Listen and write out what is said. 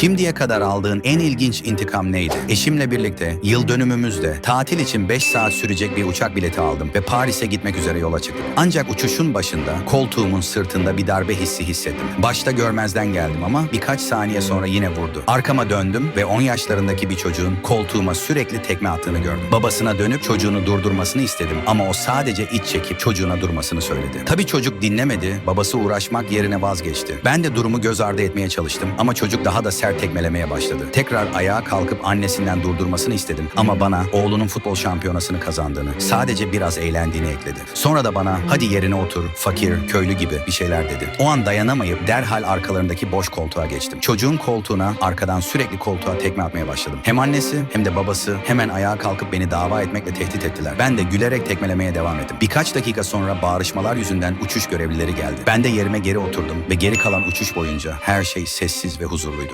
Şimdiye kadar aldığın en ilginç intikam neydi? Eşimle birlikte yıl dönümümüzde tatil için 5 saat sürecek bir uçak bileti aldım ve Paris'e gitmek üzere yola çıktım. Ancak uçuşun başında koltuğumun sırtında bir darbe hissi hissettim. Başta görmezden geldim ama birkaç saniye sonra yine vurdu. Arkama döndüm ve 10 yaşlarındaki bir çocuğun koltuğuma sürekli tekme attığını gördüm. Babasına dönüp çocuğunu durdurmasını istedim ama o sadece iç çekip çocuğuna durmasını söyledi. Tabii çocuk dinlemedi, babası uğraşmak yerine vazgeçti. Ben de durumu göz ardı etmeye çalıştım ama çocuk daha da sert tekmelemeye başladı. Tekrar ayağa kalkıp annesinden durdurmasını istedim ama bana oğlunun futbol şampiyonasını kazandığını, sadece biraz eğlendiğini ekledi. Sonra da bana hadi yerine otur, fakir, köylü gibi bir şeyler dedi. O an dayanamayıp derhal arkalarındaki boş koltuğa geçtim. Çocuğun koltuğuna arkadan sürekli koltuğa tekme atmaya başladım. Hem annesi hem de babası hemen ayağa kalkıp beni dava etmekle tehdit ettiler. Ben de gülerek tekmelemeye devam ettim. Birkaç dakika sonra bağırışmalar yüzünden uçuş görevlileri geldi. Ben de yerime geri oturdum ve geri kalan uçuş boyunca her şey sessiz ve huzurluydu.